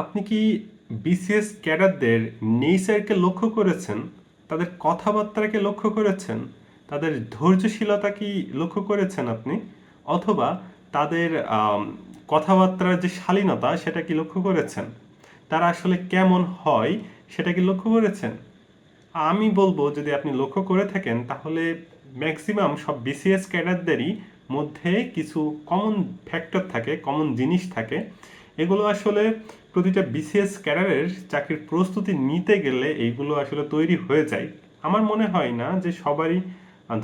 আপনি কি বিসিএস ক্যাডারদের নেচারকে লক্ষ্য করেছেন? তাদের কথাবার্তাকে লক্ষ্য করেছেন? তাদের ধৈর্যশীলতা কি লক্ষ্য করেছেন আপনি? অথবা তাদের কথাবার্তার যে শালীনতা, সেটা কি লক্ষ্য করেছেন? তারা আসলে কেমন হয়, সেটা কি লক্ষ্য করেছেন? আমি বলব যদি আপনি লক্ষ্য করে থাকেন, তাহলে ম্যাক্সিমাম সব বিসিএস ক্যাডারদেরই মধ্যে কিছু কমন ফ্যাক্টর থাকে কমন জিনিস থাকে। এগুলো আসলে প্রতিটা বিসিএস ক্যাডারের চাকরির প্রস্তুতি নিতে গেলে এইগুলো আসলে তৈরি হয়ে যায়। আমার মনে হয় না যে সবারই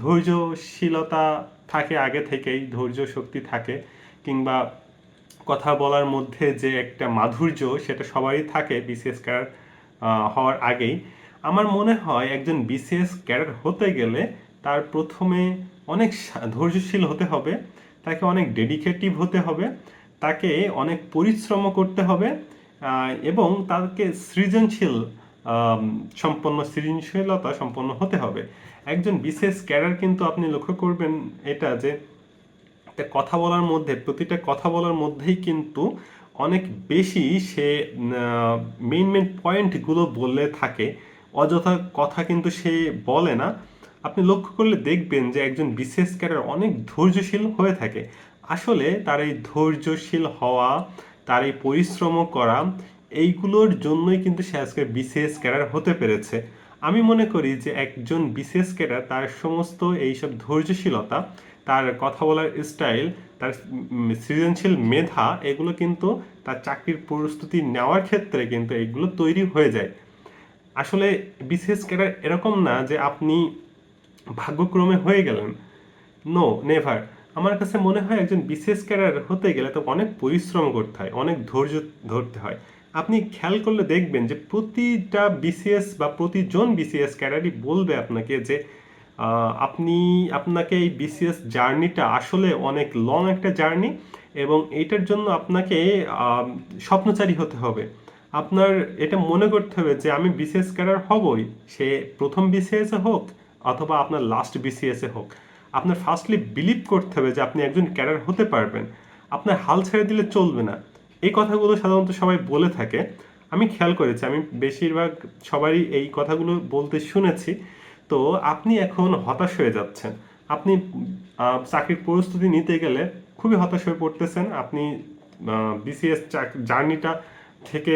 ধৈর্যশীলতা থাকে আগে থেকেই ধৈর্য শক্তি থাকে কিংবা কথা বলার মধ্যে যে একটা মাধুর্য সেটা সবারই থাকে বিসিএস ক্যাডার হওয়ার আগেই। আমার মনে হয় একজন বিসিএস ক্যাডার হতে গেলে তার প্রথমে অনেক ধৈর্যশীল হতে হবে, তাকে অনেক ডেডিকেটিভ হতে হবে, তাকে অনেক পরিশ্রম করতে হবে এবং তাকে সৃজনশীল সম্পন্ন সৃজনশীলতা সম্পন্ন হতে হবে। একজন বিশেষ ক্যাডার কিন্তু আপনি লক্ষ্য করবেন এটা যে কথা বলার মধ্যে, প্রতিটা কথা বলার মধ্যেই কিন্তু অনেক বেশি সে মেইন মেইন পয়েন্টগুলো বলে থাকে। অযথা কথা কিন্তু সে বলে না। আপনি লক্ষ্য করলে দেখবেন যে একজন বিশেষ ক্যাডার অনেক ধৈর্যশীল হয়ে থাকে। আসলে তার এই ধৈর্যশীল হওয়া তার এই পরিশ্রম করা, এইগুলোর জন্যই কিন্তু সে আজকে বিশেষ ক্যাডার হতে পেরেছে। আমি মনে করি যে একজন বিশেষ ক্যাডার, তার সমস্ত এইসব ধৈর্যশীলতা, তার কথা বলার স্টাইল, তার সৃজনশীল মেধা, এগুলো কিন্তু তার চাকরির প্রস্তুতি নেওয়ার ক্ষেত্রে কিন্তু এগুলো তৈরি হয়ে যায়। আসলে বিশেষ ক্যাডার এরকম না যে আপনি ভাগ্যক্রমে হয়ে গেলেন। নো নেভার আমার কাছে মনে হয় একজন বিশেষ ক্যাডার হতে গেলে তো অনেক পরিশ্রম করতে হয়, অনেক ধৈর্য ধরতে হয়। আপনি খেয়াল করলে দেখবেন যে প্রতিটা বিসিএস বা প্রতিজন বিসিএস ক্যাডারই বলবে আপনাকে যে আপনি, আপনাকে এই বিসিএস জার্নিটা আসলে অনেক লং একটা জার্নি এবং এইটার জন্য আপনাকে স্বপ্নচারী হতে হবে। আপনার এটা মনে করতে হবে যে আমি বিসিএস ক্যাডার হবই, সে প্রথম বিসিএসে হোক অথবা আপনার লাস্ট বিসিএসে হোক। আপনার ফার্স্টলি বিলিভ করতে হবে যে আপনি একজন ক্যাডার হতে পারবেন। আপনার হাল ছেড়ে দিলে চলবে না। এই কথাগুলো সাধারণত সবাই বলে থাকে। আমি খেয়াল করেছি, আমি বেশিরভাগ সবারই এই কথাগুলো বলতে শুনেছি। তো আপনি এখন হতাশ হয়ে যাচ্ছেন। আপনি চাকরির প্রস্তুতি নিতে গেলে খুবই হতাশ হয়ে পড়তেছেন। আপনি বিসিএস জার্নিটা থেকে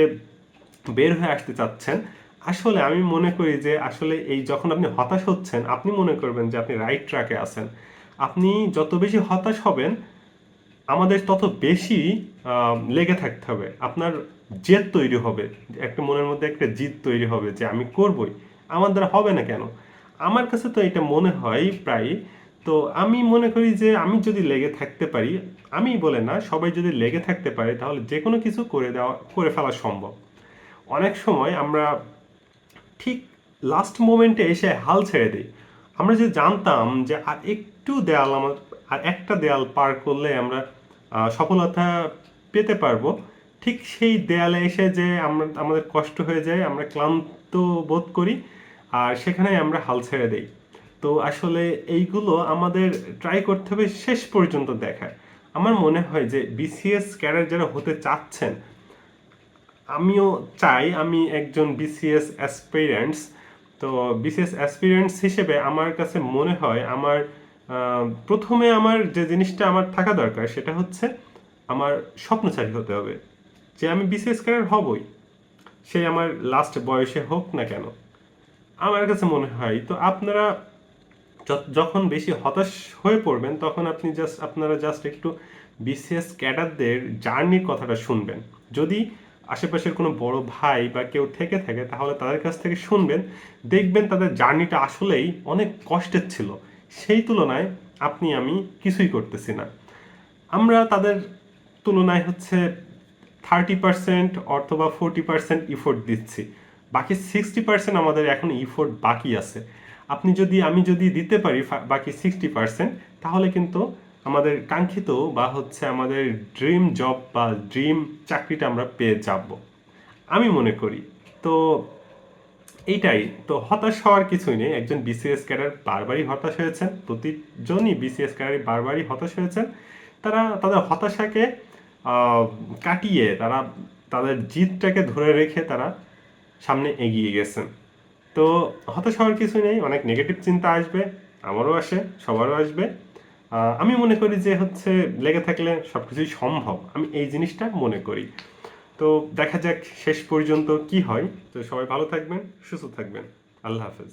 বের হয়ে আসতে চাচ্ছেন। আসলে আমি মনে করি যে আসলে এই যখন আপনি হতাশ হচ্ছেন, আপনি মনে করবেন যে আপনি রাইট ট্র্যাকে আছেন। আপনি যত বেশি হতাশ হবেন, আমাদের তত বেশি লেগে থাকতে হবে। আপনার জেদ তৈরি হবে। একটা মনের মধ্যে একটা জিদ তৈরি হবে যে আমি করবই। আমার দ্বারা হবে না কেন? আমার কাছে তো এটা মনে হয় প্রায় তো আমি মনে করি যে আমি যদি লেগে থাকতে পারি, আমি বলে না, সবাই যদি লেগে থাকতে পারে, তাহলে যে কোনো কিছু করে দেওয়া, করে ফেলা সম্ভব। অনেক সময় আমরা ঠিক লাস্ট মোমেন্টে এসে হাল ছেড়ে দিই। আমরা যে জানতাম যে আর একটু দেয়াল আমার আর একটা দেয়াল পার করলে আমরা সফলতা পেতে পারব। ঠিক সেই দেয়ালে এসে যে আমরা আমাদের কষ্ট হয়ে যায়, আমরা ক্লান্ত বোধ করি, আর সেখানে আমরা হাল ছেড়ে দিই। তো আসলে এইগুলো আমাদের ট্রাই করতে হবে শেষ পর্যন্ত দেখার। আমার মনে হয় যে বিসিএস ক্যাডার যারা হতে চাচ্ছেন আমিও চাই, আমি একজন বিসিএস অ্যাসপিরেন্টস তো বিসিএস অ্যাসপিরেন্টস হিসেবে আমার কাছে মনে হয় আমার প্রথমে আমার যে জিনিসটা আমার থাকা দরকার সেটা হচ্ছে আমার স্বপ্নচারী হতে হবে। যে আমি বিসিএস ক্যাডার হবই, সে আমার লাস্ট বয়সে হোক না কেন। আমার কাছে মনে হয়, তো আপনারা যখন বেশি হতাশ হয়ে পড়বেন, তখন আপনি জাস্ট আপনারা জাস্ট একটু বিসিএস ক্যাডারদের জার্নির কথাটা শুনবেন। যদি আশেপাশের কোনো বড় ভাই বা কেউ থেকে থাকে, তাহলে তাদের কাছ থেকে শুনবেন, দেখবেন তাদের জার্নিটা আসলেই অনেক কষ্টের ছিল। সেই তুলনায় আপনি, আমি কিছুই করতেছি না। আমরা তাদের তুলনায় হচ্ছে থার্টি পার্সেন্ট অথবা ফোরটি পার্সেন্ট ইফোর্ট দিচ্ছি। বাকি সিক্সটি পার্সেন্ট আমাদের এখন ইফোর্ট বাকি আছে। আপনি যদি, আমি যদি দিতে পারি বাকি সিক্সটি পার্সেন্ট, তাহলে কিন্তু আমাদের কাঙ্ক্ষিত বা হচ্ছে আমাদের ড্রিম জব বা ড্রিম চাকরিটা আমরা পেয়ে যাব। আমি মনে করি। তো এইটাই। তো হতাশ হওয়ার কিছুই নেই। একজন বিসিএস ক্যাডার বারবারই হতাশ হয়েছেন। প্রতিজনই বিসিএস ক্যাডারই বারবারই হতাশ হয়েছেন। তারা তাদের হতাশাকে কাটিয়ে তারা তাদের জিতটাকে ধরে রেখে তারা সামনে এগিয়ে গেছেন। তো হতাশ হওয়ার কিছু নেই। অনেক নেগেটিভ চিন্তা আসবে। আমারও আসে। সবারও আসবে। আমি মনে করি যে হচ্ছে লেগে থাকলে সব কিছুই সম্ভব। আমি এই জিনিসটা মনে করি। তো দেখা যাক শেষ পর্যন্ত কি হয়। তো সবাই ভালো থাকবেন, সুস্থ থাকবেন। আল্লাহ হাফেজ।